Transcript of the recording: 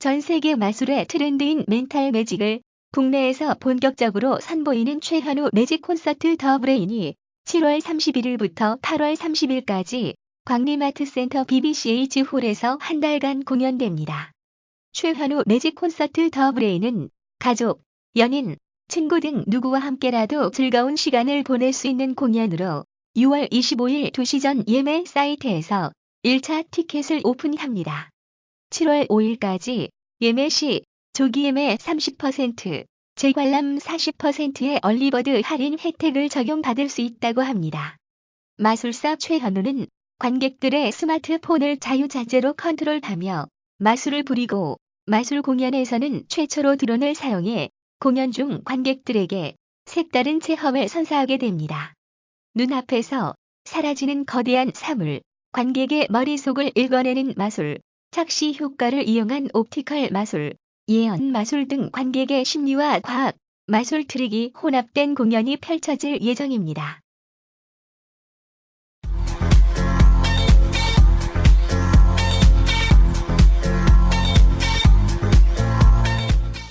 전 세계 마술의 트렌드인 멘탈 매직을 국내에서 본격적으로 선보이는 최현우 매직 콘서트 더 브레인이 7월 31일부터 8월 30일까지 광림아트센터 BBCH 홀에서 한 달간 공연됩니다. 최현우 매직 콘서트 더 브레인은 가족, 연인, 친구 등 누구와 함께라도 즐거운 시간을 보낼 수 있는 공연으로 6월 25일 2시 전 예매 사이트에서 1차 티켓을 오픈합니다. 7월 5일까지 예매 시 조기 예매 30%, 재관람 40%의 얼리버드 할인 혜택을 적용받을 수 있다고 합니다. 마술사 최현우는 관객들의 스마트폰을 자유자재로 컨트롤하며 마술을 부리고 마술 공연에서는 최초로 드론을 사용해 공연 중 관객들에게 색다른 체험을 선사하게 됩니다. 눈앞에서 사라지는 거대한 사물, 관객의 머릿속을 읽어내는 마술, 착시 효과를 이용한 옵티컬 마술, 예언 마술 등 관객의 심리와 과학, 마술 트릭이 혼합된 공연이 펼쳐질 예정입니다.